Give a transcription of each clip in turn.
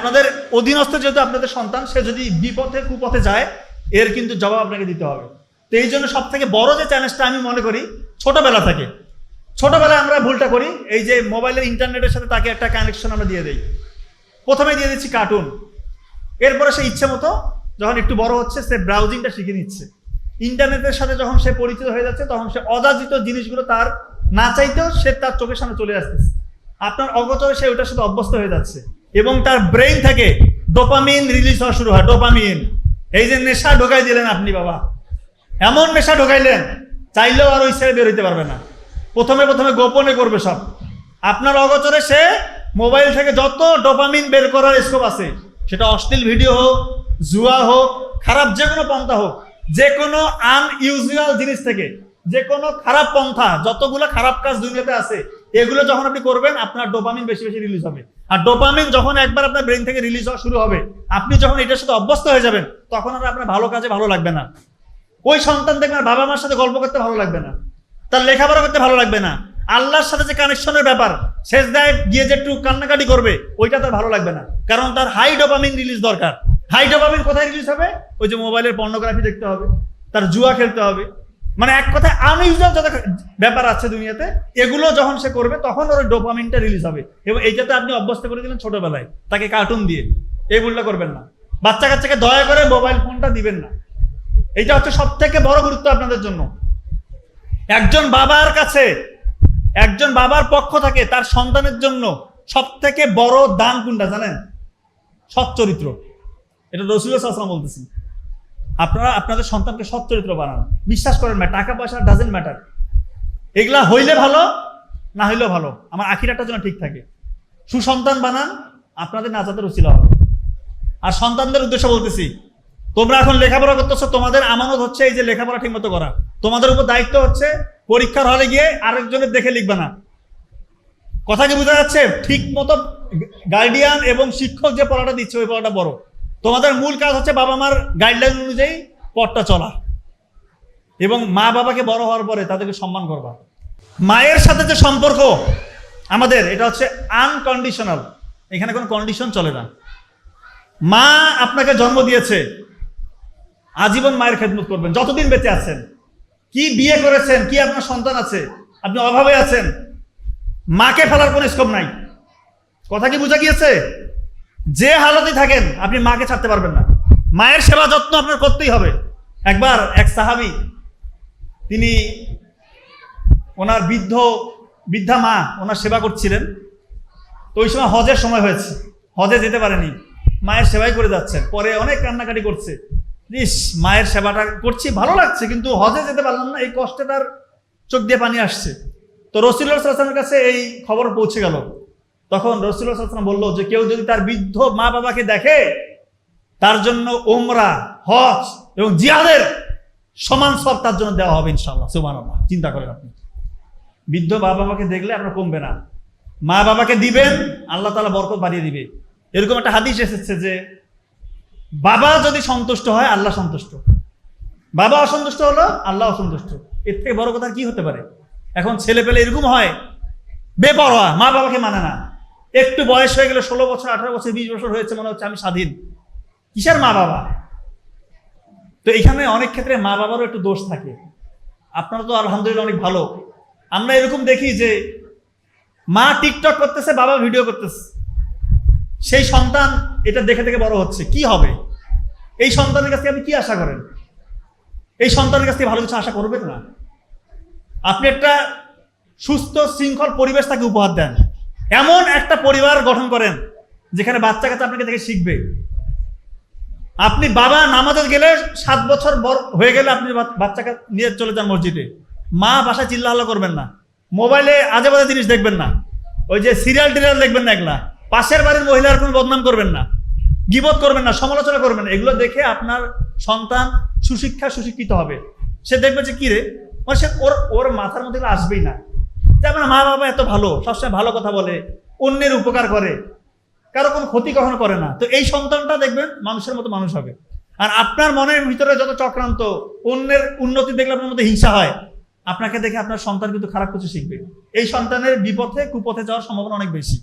আপনাদের অধীনস্থ যেহেতু আপনাদের সন্তান, সে যদি বিপথে, কুপথে যায়, এর কিন্তু জবাব আপনাকে দিতে হবে। তো এই জন্য সব থেকে বড় যে চ্যালেঞ্জটা আমি মনে করি, ছোটবেলা থেকে। ছোটবেলায় আমরা ভুলটা করি, এই যে মোবাইলের ইন্টারনেটের সাথে তাকে একটা কানেকশন আমরা দিয়ে দিই। প্রথমে দিয়ে দিচ্ছি কার্টুন এরপরে সে ইচ্ছে মতো যখন একটু বড় হচ্ছে, সে ব্রাউজিংটা শিখে নিচ্ছে। ইন্টারনেটের সাথে যখন সে পরিচিত হয়ে যাচ্ছে, তখন সে অযাচিত জিনিসগুলো তার না চাইতেও সে তার চোখের সামনে চলে আসতেছে। আপনার অগোচরে সে ওটার সাথে অভ্যস্ত হয়ে যাচ্ছে। এবং তার ব্রেইন থেকে ডোপামিন রিলিজ হওয়া শুরু হয় ডোপামিন এই যে নেশা ঢোকাই দিলেন আপনি, বাবা। এমন নেশা ঢোকাইলেন, চাইলেও আর ওই ছেড়ে বেরোতে পারবে না। প্রথমে প্রথমে গোপনে করবে সব। আপনার অগোচরে সে মোবাইল থেকে যত ডোপামিন বের করার স্কোপ আছে, সেটা অশ্লীল ভিডিও হোক, জুয়া হোক, খারাপ যে কোনো পন্থা হোক যে কোনো আনইউজুয়াল জিনিস থেকে যে কোনো খারাপ পন্থা, যতগুলো খারাপ কাজ দুনিয়াতে আছে এগুলো যখন আপনি করবেন, আপনার ডোপামিন বেশি বেশি রিলিজ হবে। আর ডোপামিন যখন একবার আপনার ব্রেন থেকে রিলিজ হওয়া শুরু হবে, আপনি যখন এটার সাথে অভ্যস্ত হয়ে যাবেন, তখন আর আপনার ভালো কাজে ভালো লাগবে না। ওই সন্তান দেখবেন বাবা মার সাথে গল্প করতে ভালো লাগবে না। তার লেখাপড়া করতে ভালো লাগবে না। আল্লাহর সাথে যে কানেকশনের ব্যাপার, শেষ দায় গিয়ে যে একটু কান্নাকাটি করবে, ওইটা তার ভালো লাগবে না। কারণ তার হাই ডোপামিন রিলিজ দরকার। হাই ডোপামিন কোথায় রিলিজ হবে? ওই যে মোবাইলের পর্নোগ্রাফি দেখতে হবে, তার জুয়া খেলতে হবে মানে এক কথায় আনইউজুয়াল যত ব্যাপার আছে দুনিয়াতে, এগুলো যখন সে করবে, তখন ওর ডোপামিনটা রিলিজ হবে। এবং এইটাতে আপনি অভ্যস্ত করে দিলেন ছোটবেলায়, তাকে কার্টুন দিয়ে। এই ভুলটা করবেন না। বাচ্চা কাচ্চাকে দয়া করে মোবাইল ফোনটা দিবেন না। এইটা হচ্ছে সব থেকে বড় গুরুত্ব আপনাদের জন্য। একজন বাবার কাছে, একজন বাবার পক্ষ থাকে তার সন্তানের জন্য সব থেকে বড় দান কোনটা জানেন? সৎ চরিত্র। এটা রসুল আসলাম বলতেছি আপনারা আপনাদের সন্তানকে সৎ চরিত্র বানান। বিশ্বাস করেন না, টাকা পয়সা ডাজেন্ট ম্যাটার এগুলা হইলে ভালো, না হইলেও ভালো। আমার আখিরাটার যেন ঠিক থাকে। সুসন্তান বানান, আপনাদের নাজাতের উচিলা হবে। আর সন্তানদের উদ্দেশ্য বলতেছি, তোমরা এখন লেখাপড়া করতেছো, তোমাদের আমানত হচ্ছে এই যে লেখাপড়া ঠিকমতো করা। তোমাদের উপর দায়িত্ব হচ্ছে পরীক্ষার হলে গিয়ে আরেকজনের দেখে লিখবে না। কথা কি বোঝা যাচ্ছে? ঠিক মতো গার্ডিয়ান এবং শিক্ষক যে পড়াটা দিচ্ছে, ওই পড়াটা বড় তোমাদের মূল কাজ হচ্ছে বাবা মার গাইডলাইন অনুযায়ী পথটা চলা। এবং মা বাবাকে বড় হওয়ার পরে তাদেরকে সম্মান করবা। মায়ের সাথে যে সম্পর্ক আমাদের, এটা হচ্ছে আনকন্ডিশনাল এখানে কোনো কন্ডিশন চলে না। মা আপনাকে জন্ম দিয়েছে, আজীবন মায়ের খেদমত করবেন। যতদিন বেঁচে আছেন, কি বিয়ে করেছেন, কি আপনার সন্তান আছে, আপনি অভাবে আছেন, মাকে ফেলার কোনো স্কোপ নাই। কথা কি বোঝা গিয়েছে? যে হালতে থাকেন, আপনি মাকে ছাড়তে পারবেন না। মায়ের সেবা যত্ন আপনার করতেই হবে। একবার এক সাহাবি, তিনি ওনার বৃদ্ধ, বৃদ্ধা মা, ওনার সেবা করছিলেন। তো ওই সময় হজের সময় হয়েছে। হজে যেতে পারেনি। মায়ের সেবাই করে যাচ্ছেন। পরে অনেক কান্নাকাটি করছে। ইস, মায়ের সেবাটা করছি, ভালো লাগছে, কিন্তু হজে যেতে পারলাম না। এই কষ্টে তার চোখ দিয়ে পানি আসছে। তো রসিলের কাছে এই খবর পৌঁছে গেল। তখন রসুল্লাহাম বলল যে কেউ যদি তার বৃদ্ধ মা বাবাকে দেখে, তার জন্য ওমরা হজ এবং জিয়াদের সমান সব তার জন্য দেওয়া হবে ইনশাল্লাহ সুমান চিন্তা করেন আপনি। বৃদ্ধ মা বাবাকে দেখলে আপনার কমবে না। মা বাবাকে দিবেন, আল্লাহ তালা বরকত বাড়িয়ে দিবে। এরকম একটা হাদিস এসেছে যে, বাবা যদি সন্তুষ্ট হয়, আল্লাহ সন্তুষ্ট। বাবা অসন্তুষ্ট হলো, আল্লাহ অসন্তুষ্ট। এর থেকে বড় কথা কি হতে পারে? এখন ছেলে পেলে এরকম হয়, বেপরোয়া মা বাবাকে মানে না। একটু বয়স হয়ে গেলে ষোলো বছর, আঠারো বছর, বিশ বছর হয়েছে, মনে হচ্ছে আমি স্বাধীন। কিসের মা বাবা? তো এখানে অনেক ক্ষেত্রে মা বাবারও একটু দোষ থাকে। আপনারা তো আলহামদুলিল্লাহ অনেক ভালো। আমরা এরকম দেখি যে মা টিকটক করতেছে, বাবা ভিডিও করতেছে। সেই সন্তান এটা দেখে দেখে বড় হচ্ছে। কি হবে? এই সন্তানের কাছ থেকে আপনি কি আশা করেন? এই সন্তানের কাছ থেকে ভালো কিছু আশা করবেন না? আপনি একটা সুস্থ, শৃঙ্খল পরিবেশ তাকে উপহার দেন। এমন একটা পরিবার গঠন করেন, যেখানে বাচ্চা কাছে আপনাকে দেখে শিখবে। আপনি বাবা নামাজে গেলে সাত বছর হয়ে গেলে আপনি বাচ্চাকে নিয়ে চলে যান মসজিদে। মা বাসায় চিল্লাহাল্লা করবেন না। মোবাইলে আজে বাজে জিনিস দেখবেন না। ওই যে সিরিয়াল টিরিয়াল দেখবেন না এগুলা পাশের বাড়ির মহিলার কোনো বদনাম করবেন না। গিবত করবেন না, সমালোচনা করবেন না। এগুলো দেখে আপনার সন্তান সুশিক্ষা সুশিক্ষিত হবে। সে দেখবে যে, কি রে? মানে সে ওর ওর মাথার মধ্যে আসবেই না। যে আমার মা বাবা এত ভালো, সবসময় ভালো কথা বলে, অন্যের উপকার করে, কারও কোনো ক্ষতি কখনো করে না। তো এই সন্তানটা দেখবেন মানুষের মতো মানুষ হবে। আর আপনার মনের ভিতরে যত চক্রান্ত, অন্যের উন্নতি দেখলে আপনার মধ্যে হিংসা হয়। আপনাকে দেখে আপনার সন্তান কিন্তু খারাপ কিছু শিখবে। এই সন্তানের বিপথে, কুপথে যাওয়ার সম্ভাবনা অনেক বেশি।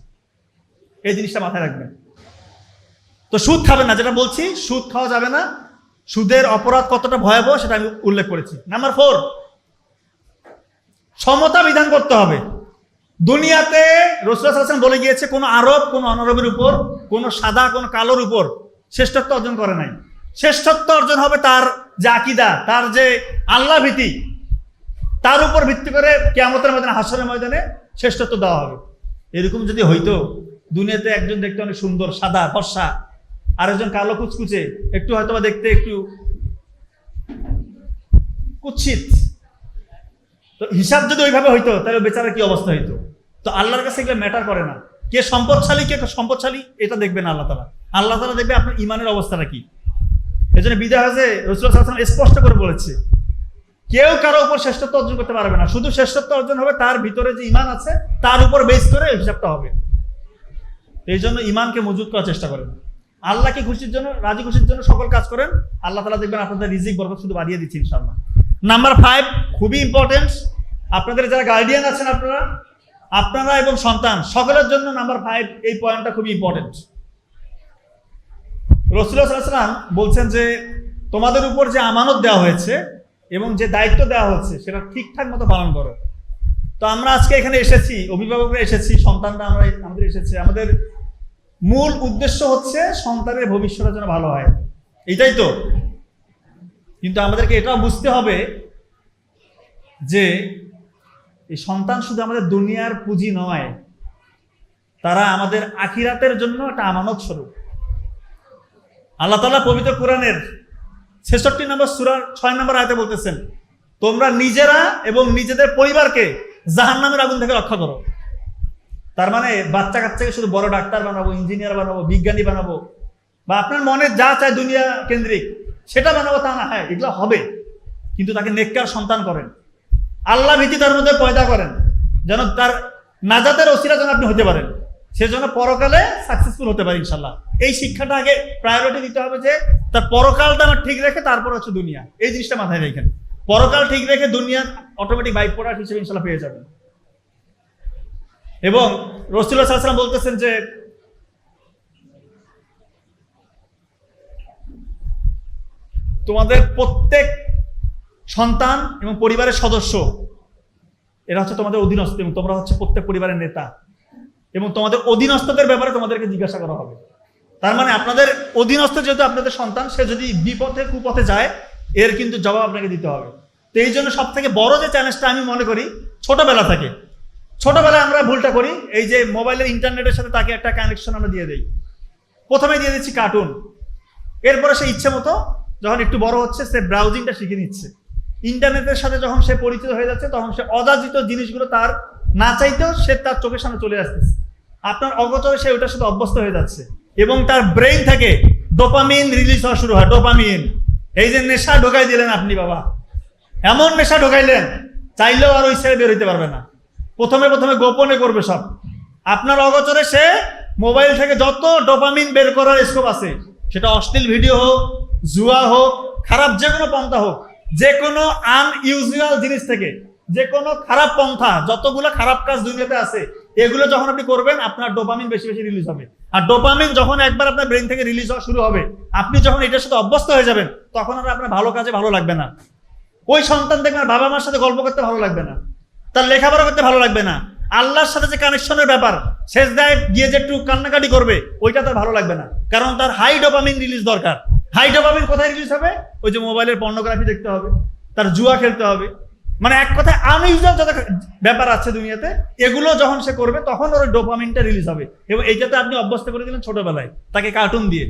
এই জিনিসটা মাথায় রাখবেন। তো সুদ খাবেন না, যেটা বলছি, সুদ খাওয়া যাবে না। সুদের অপরাধ কতটা ভয়াবহ সেটা আমি উল্লেখ করেছি। নাম্বার ফোর সমতা বিধান করতে হবে। দুনিয়াতে রসুল হাসান বলে গিয়েছে, কোনো আরব, কোনো অনারবের উপর, কোনো সাদা, কোনো কালোর উপর শ্রেষ্ঠত্ব অর্জন করে নাই। শ্রেষ্ঠত্ব অর্জন হবে তার যে আকিদা, তার যে আল্লাহ ভীতি। তার উপর ভিত্তি করে কেয়ামতের ময়দানে হাসরের ময়দানে শ্রেষ্ঠত্ব দেওয়া হবে। এরকম যদি হইতো, দুনিয়াতে একজন দেখতে অনেক সুন্দর, সাদা, ফর্সা আর একজন কালো কুচকুচে, একটু হয়তো দেখতে একটু কুৎসিত। তো হিসাব যদি ওইভাবে হইতো, তাহলে বেচারা কি অবস্থা হইতো? তো আল্লাহর কাছে এগুলো ম্যাটার করে না। কে সম্পদশালী কে সম্পদশালী, এটা দেখবেন আল্লাহ তালা আল্লাহ তালা দেখবে আপনার ইমানের অবস্থাটা কি। এই জন্য বিদায় হাজে রসুল স্পষ্ট করে বলেছে, কেউ কারও উপর শ্রেষ্ঠত্ব অর্জন করতে পারবে না। শুধু শ্রেষ্ঠত্ব অর্জন হবে, তার ভিতরে যে ইমান আছে, তার উপর বেস করে হিসাবটা হবে। এই জন্য ইমানকে মজুত করার চেষ্টা করেন। আল্লাহকে খুশির জন্য, রাজি খুশির জন্য সকল কাজ করেন। আল্লাহ তালা দেখবেন আপনাদের রিজিক বরকত শুধু বাড়িয়ে দিচ্ছি ইনশাল্লাহ নাম্বার ফাইভ খুবই ইম্পর্টেন্ট আপনাদের যারা গার্ডিয়ান আছেন আপনারা আপনারা এবং সন্তান, সকলের জন্য নাম্বার ফাইভ এই পয়েন্টটা খুবই ইম্পর্টেন্ট রসুল্লাহাম বলছেন যে, তোমাদের উপর যে আমানত দেওয়া হয়েছে এবং যে দায়িত্ব দেওয়া হচ্ছে, সেটা ঠিকঠাক মতো পালন করো। তো আমরা আজকে এখানে এসেছি, অভিভাবকরা এসেছি, সন্তানরা আমরা, আমাদের এসেছি। আমাদের মূল উদ্দেশ্য হচ্ছে সন্তানের ভবিষ্যতের জন্য ভালো হয়। এটাই তো। কিন্তু আমাদেরকে এটাও বুঝতে হবে যে এই সন্তান শুধু আমাদের দুনিয়ার পুঁজি নয়, তারা আমাদের আখিরাতের জন্য একটা আমানত স্বরূপ। আল্লাহ তালা পবিত্র কোরআনের ছেষট্টি নম্বর সুরার ছয় নম্বর আয়তে বলতেছেন, তোমরা নিজেরা এবং নিজেদের পরিবারকে জাহান নামের আগুন থেকে রক্ষা করো। তার মানে বাচ্চা কাচ্চাকে শুধু বড় ডাক্তার বানাবো, ইঞ্জিনিয়ার বানাবো, বিজ্ঞানী বানাবো, বা আপনার মনে যা চায় দুনিয়া কেন্দ্রিক সেটা বানাবো তা না হ্যাঁ এগুলো হবে। কিন্তু তাকে নেককার সন্তান করেন। আল্লাহ ভীতি তার মধ্যে পয়দা করেন, যেন তার নাজাতের অসিরা যেন আপনি হতে পারেন। সেজন্য পরকালে সাকসেসফুল হতে পারে, ইনশাল্লাহ। এই শিক্ষাটা আগে প্রায়োরিটি দিতে হবে যে, তার পরকালটা আমার ঠিক রেখে তারপর হচ্ছে দুনিয়া। এই জিনিসটা মাথায় রেখেন। পরকাল ঠিক রেখে দুনিয়া অটোমেটিক বাইক প্রোডাক্ট হিসেবে ইনশাল্লাহ পেয়ে যাবেন। এবং রসুল্লাহ সাল্লাম বলতেছেন যে তোমাদের প্রত্যেক সন্তান এবং পরিবারের সদস্য, এরা হচ্ছে তোমাদের অধীনস্থ এবং তোমরা হচ্ছে প্রত্যেক পরিবারের নেতা। এবং তোমাদের অধীনস্থদের ব্যাপারে তোমাদেরকে জিজ্ঞাসা করা হবে। তার মানে আপনাদের অধীনস্থ যেহেতু আপনাদের সন্তান, সে যদি বিপথে কুপথে যায়, এর কিন্তু জবাব আপনাকে দিতে হবে। তো এই জন্য সব থেকে বড় যে চ্যালেঞ্জটা আমি মনে করি, ছোটবেলা থেকে। ছোটবেলায় আমরা ভুলটা করি, এই যে মোবাইলের ইন্টারনেটের সাথে তাকে একটা কানেকশন আমরা দিয়ে দিই। প্রথমে দিয়ে দিচ্ছি কার্টুন এরপরে সে ইচ্ছে মতো যখন একটু বড় হচ্ছে, সে ব্রাউজিংটা শিখে নিচ্ছে। ইন্টারনেটের সাথে যখন সে পরিচিত হয়ে যাচ্ছে, তখন সে অযাচিত জিনিসগুলো তার না চাইতেও সে তার চোখের সামনে চলে আসতেছে। আপনার অগোচরে সে ওটার সাথে অভ্যস্ত হয়ে যাচ্ছে। এবং তার ব্রেইন থেকে ডোপামিন রিলিজ হওয়া শুরু হয় ডোপামিন এই যে নেশা ঢোকাই দিলেন আপনি, বাবা। এমন নেশা ঢোকাইলেন, চাইলেও আর ওই ছেড়ে বের হইতে পারবে না। প্রথমে প্রথমে গোপনে করবে সব। আপনার অগোচরে সে মোবাইল থেকে যত ডোপামিন বের করার স্কোপ আছে, সেটা অশ্লীল ভিডিও হোক জুয়া হোক, খারাপ যে কোনো পন্থা হোক, যে কোনো আনইউজুয়াল জিনিস থেকে, যে কোনো খারাপ পন্থা, যতগুলো খারাপ কাজ দুনিয়াতে আছে, এগুলো যখন আপনি করবেন, আপনার ডোপামিন বেশি বেশি রিলিজ হবে। আর ডোপামিন যখন একবার আপনার ব্রেন থেকে রিলিজ হওয়া শুরু হবে, আপনি যখন এটার সাথে অভ্যস্ত হয়ে যাবেন, তখন আর আপনার ভালো কাজে ভালো লাগবে না। ওই সন্তান দেখবেন বাবা মার সাথে গল্প করতে ভালো লাগবে না। তার লেখাপড়া করতে ভালো লাগবে না। আল্লাহর সাথে যে কানেকশনের ব্যাপার, শেষ দায় গিয়ে যে একটু কান্নাকাটি করবে, ওইটা তার ভালো লাগবে না। কারণ তার হাই ডোপামিন রিলিজ দরকার। হাই ডোপামিন কোথায় রিলিজ হবে? ওই যে মোবাইলের পর্নোগ্রাফি দেখতে হবে, তার জুয়া খেলতে হবে। মানে এক কথায় আনইউজুয়াল যত ব্যাপার আছে দুনিয়াতে, এগুলো যখন সে করবে, তখন ওর ডোপামিনটা রিলিজ হবে। এবং এইটাতে আপনি অভ্যস্ত করে দিলেন ছোটবেলায়, তাকে কার্টুন দিয়ে।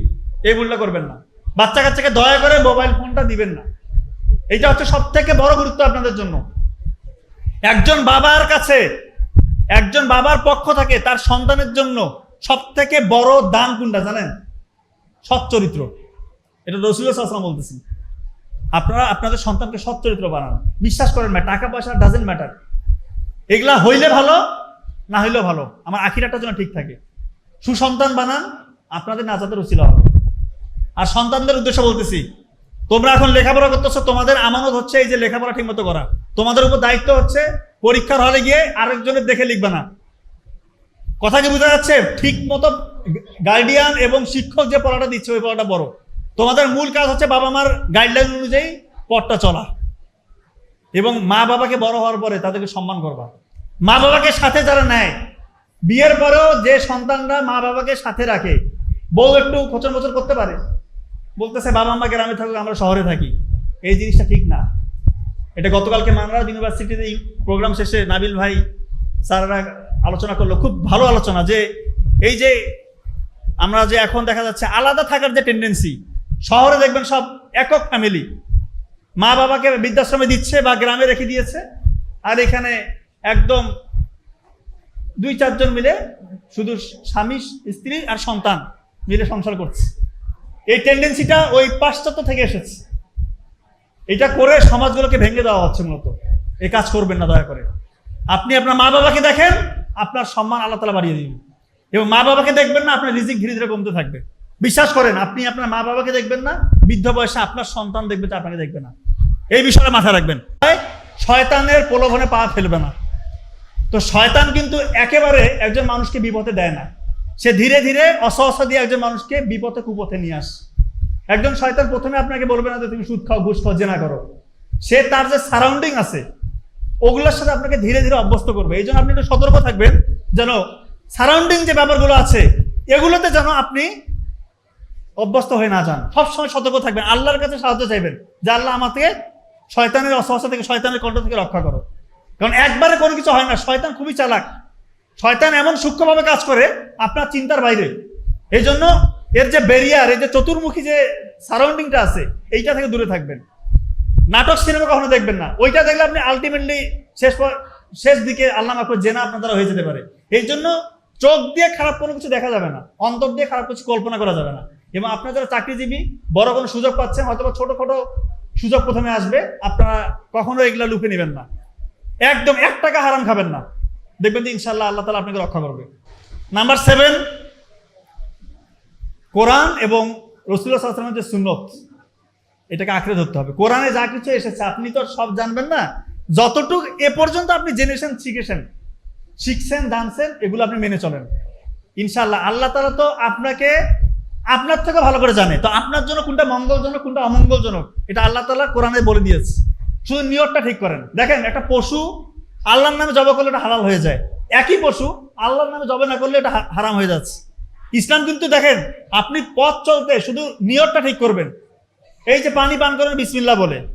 এই ভুলটা করবেন না। বাচ্চা কাচ্চাকে দয়া করে মোবাইল ফোনটা দিবেন না। এইটা হচ্ছে সব থেকে বড় গুরুত্ব আপনাদের জন্য। একজন বাবার কাছে, একজন বাবার পক্ষ থাকে তার সন্তানের জন্য সব থেকে বড় দান কোনটা জানেন? সৎ চরিত্র। এটা রসুল আসলাম বলতেছি আপনারা, আপনাদের সন্তানকে সৎ চরিত্র বানান। বিশ্বাস করেন না টাকা পয়সা ডাজেন্ট ম্যাটার এগুলা হইলে ভালো, না হইলেও ভালো। আমার আখিরাটার জন্য ঠিক থাকে। সুসন্তান বানান, আপনাদের নাজাতের উচিত হবে। আর সন্তানদের উদ্দেশ্য বলতেছি, তোমরা এখন লেখাপড়া করতেছো, তোমাদের আমানত হচ্ছে এই যে লেখাপড়া ঠিক মতো করা। তোমাদের উপর দায়িত্ব হচ্ছে পরীক্ষার হলে গিয়ে আরেকজনের দেখে লিখবে না। কথা কি বোঝা যাচ্ছে? ঠিক মতো গার্ডিয়ান এবং শিক্ষক যে পড়াটা দিচ্ছে, ওই পড়াটা বড় তোমাদের মূল কাজ হচ্ছে বাবা মার গাইডলাইন অনুযায়ী পথটা চলা। এবং মা বাবাকে বড় হওয়ার পরে তাদেরকে সম্মান করবা। মা বাবাকে সাথে যারা নেয়, বিয়ের পরেও যে সন্তানরা মা বাবাকে সাথে রাখে, বউ একটু খোঁচর মোচর করতে পারে। বলতেছে, বাবা মা গ্রামে থাকুক, আমরা শহরে থাকি। এই জিনিসটা ঠিক না। এটা গতকালকে মানরাজ ইউনিভার্সিটিতে প্রোগ্রাম শেষে নাবিল ভাই স্যাররা আলোচনা করল। খুব ভালো আলোচনা যে, এই যে আমরা যে এখন দেখা যাচ্ছে আলাদা থাকার যে টেন্ডেন্সি শহরে দেখবেন সব একক ফ্যামিলি মা বাবাকে বৃদ্ধাশ্রমে দিচ্ছে বা গ্রামে রেখে দিয়েছে। আর এখানে একদম দুই চারজন মিলে শুধু স্বামী, স্ত্রী আর সন্তান মিলে সংসার করছে। এই টেন্ডেন্সিটা ওই পাশ্চাত্য থেকে এসেছে। এটা করে সমাজগুলোকে ভেঙে দেওয়া হচ্ছে মূলত। এই কাজ করবেন না, দয়া করে। আপনি আপনার মা বাবাকে দেখেন, আপনার সম্মান আল্লাহ তালা বাড়িয়ে দিবেন। এবং মা বাবাকে দেখবেন না, আপনার রিজিক ধীরে ধীরে কমতে থাকবে। বিশ্বাস করেন, আপনি আপনার মা বাবাকে দেখবেন না, বৃদ্ধ বয়সে আপনার সন্তান দেখবে আপনাকে দেখবে না। এই বিষয়ে মাথায় রাখবেন। শয়তানের প্রলোভনে পা ফেলবে না। তো শয়তান কিন্তু একেবারে একজন মানুষকে বিপথে দেয় না। সে ধীরে ধীরে অসহসা দিয়ে একজন মানুষকে বিপথে কুপথে নিয়ে আসে। একজন শয়তান প্রথমে আপনাকে বলবে না যে তুমি সুদ খাও, ঘুষ খাও, জেনা করো। সে তার যে সারাউন্ডিং আছে, ওগুলোর সাথে আপনাকে ধীরে ধীরে অভ্যস্ত করবে। এই জন্য আপনি একটু সতর্ক থাকবেন যেন সারাউন্ডিং যে ব্যাপারগুলো আছে, এগুলোতে যেন আপনি অভ্যস্ত হয়ে না যান। সবসময় সতর্ক থাকবেন। আল্লাহর কাছে সাহায্য চাইবেন যে আল্লাহ আমাকে শয়তানের অসহসা থেকে, শয়তানের কণ্ঠ থেকে রক্ষা করো। কারণ একবারে কোনো কিছু হয় না। শয়তান খুবই চালাক। শয়তান এমন সূক্ষ্মভাবে কাজ করে আপনার চিন্তার বাইরে। এই জন্য এর যে ব্যারিয়ার এই যে চতুর্মুখী যে সারাউন্ডিংটা আছে, এইটা থেকে দূরে থাকবেন। নাটক, সিনেমা কখনো দেখবেন না। ওইটা দেখলে আপনি আলটিমেটলি শেষ শেষ দিকে আল্লাহ মাকড় জেনা আপনার দ্বারা হয়ে যেতে পারে। এই জন্য চোখ দিয়ে খারাপ কোনো কিছু দেখা যাবে না। অন্তর দিয়ে খারাপ কিছু কল্পনা করা যাবে না। এবং আপনার যারা চাকরিজীবী, বড় কোনো সুযোগ পাচ্ছেন হয়তো বা ছোটখাটো সুযোগ প্রথমে আসবে, আপনারা কখনো এগুলা লুপে নেবেন না। একদম এক টাকা হারাম খাবেন না। দেখবেন যে ইনশাল্লাহ আল্লাহ তালা আপনাকে রক্ষা করবে। নাম্বার সেভেন, কোরআন এবং রসুল্লাহ সাল্লামের যে সুন্নত, এটাকে আঁকড়ে ধরতে হবে। কোরআনে যা কিছু এসেছে, আপনি তো সব জানবেন না। যতটুকু এ পর্যন্ত আপনি জেনেছেন, শিখেছেন, শিখছেন, জানছেন, এগুলো আপনি মেনে চলেন। ইনশাল্লাহ আল্লাহ তালা তো আপনাকে আপনার থেকে ভালো করে জানে। তো আপনার জন্য কোনটা মঙ্গলজনক, কোনটা অমঙ্গলজনক, এটা আল্লাহ তালা কোরআনে বলে দিয়েছে। শুধু নিয়তটা ঠিক করেন। দেখেন, একটা পশু আল্লাহর নামে জবা করলে এটা হালাল হয়ে যায়। একই পশু আল্লাহর নামে জবে না করলে এটা হারাম হয়ে যাচ্ছে। ইসলাম কিন্তু দেখেন, আপনি পথ চলতে শুধু নিয়তটা ঠিক করবেন। এই যে পানি পান করেন, বিসমিল্লাহ বলে।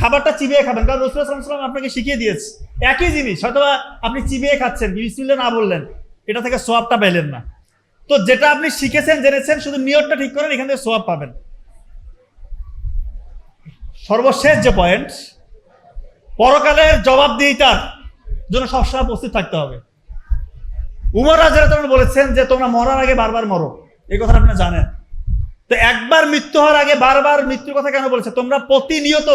খাবারটা চিবিয়ে খাবেন। কারণ রসুল সাল্লাম আপনাকে শিখিয়ে দিয়েছে। একই জিনিস হয়তো আপনি চিবিয়ে খাচ্ছেন বিসমিল্লা না বললেন, এটা থেকে সোয়াবটা পেলেন না। তো যেটা আপনি শিখেছেন, জেনেছেন, শুধু নিয়তটা ঠিক করেন, এখান থেকে সোয়াব পাবেন। সর্বশেষ যে পয়েন্ট পরকালের জবাবদিহিতার জন্য সবসময় প্রস্তুত থাকতে হবে। উমর রাজারা তোমরা বলেছেন যে, তোমরা মরার আগে বারবার মরো। এই কথা আপনারা জানেন। তো একবার মৃত্যু হওয়ার আগে বারবার মৃত্যুর কথা কেন বলেছে? তোমরা প্রতিনিয়ত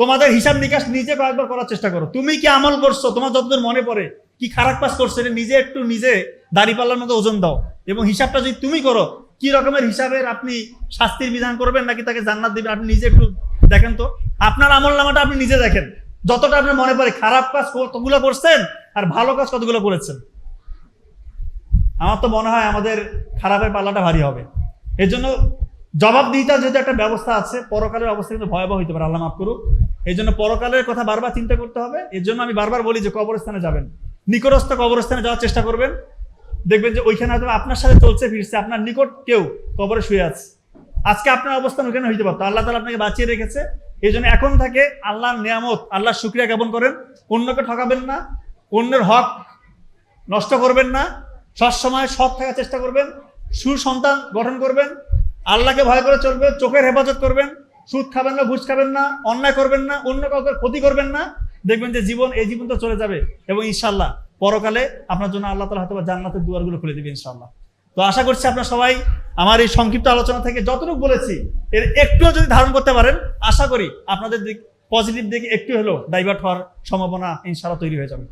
তোমাদের হিসাব নিকাশ নিজে কয়েকবার করার চেষ্টা করো। তুমি কি আমল করছ? তোমার যতদূর মনে পড়ে, কি খারাপ কাজ করছ নিজে একটু নিজে দাড়ি পাল্লার মতো ওজন দাও। এবং হিসাবটা যদি তুমি করো, কি রকমের হিসাবের আপনি শাস্তির বিধান করবেন নাকি তাকে জান্নাত দিবেন? আপনি নিজে একটু দেখেন তো। আপনার আমল নামাটা আপনি নিজে দেখেন। যতটা আপনার মনে পড়ে, খারাপ কাজ কতগুলো করছেন আর ভালো কাজ কতগুলো করেছেন। আমার তো মনে হয় আমাদের খারাপের পাল্লাটা ভারী হবে। এর জন্য জবাবদিহিতার যেহেতু একটা ব্যবস্থা আছে, পরকালের অবস্থা কিন্তু ভয়াবহ হইতে পারে, আল্লাহ মাফ করুক। এই জন্য পরকালের কথা বারবার চিন্তা করতে হবে। এর জন্য আমি বারবার বলি যে কবরস্থানে যাবেন। নিকটস্থ কবরস্থানে যাওয়ার চেষ্টা করবেন। দেখবেন যে ওইখানে হয়তো আপনার সাথে চলছে, ফিরছে, আপনার নিকট কেউ কবরে শুয়ে আছে। আজকে আপনার অবস্থান ওখানে হইতে পারতো। আল্লাহ তালা আপনাকে বাঁচিয়ে রেখেছে। এই জন্য এখন থাকে আল্লাহর নিয়ামত, আল্লাহর শুক্রিয়া জ্ঞাপন করেন। অন্যকে ঠকাবেন না, অন্যের হক নষ্ট করবেন না। সবসময় সৎ থাকার চেষ্টা করবেন, সুসন্তান গঠন করবেন, আল্লাহকে ভয় করে চলবেন চোখের হেফাজত করবেন, সুদ খাবেন না, ঘুষ খাবেন না, অন্যায় করবেন না, অন্য কাউকে ক্ষতি করবেন না। দেখবেন যে জীবন, এই জীবন তো চলে যাবে এবং ইনশাল্লাহ পরকালে আপনার জন্য আল্লাহ তালা হয়তো জান্নাতের দুয়ারগুলো খুলে দেবে ইনশাল্লাহ তো আশা করছি আপনার সবাই আমার এই সংক্ষিপ্ত আলোচনা থেকে যতটুকু বলেছি, এর একটুও যদি ধারণ করতে পারেন, আশা করি আপনাদের দিক পজিটিভ দিকে একটু হলেও ডাইভার্ট হওয়ার সম্ভাবনা ইনশাল্লাহ তৈরি হয়ে যাবে।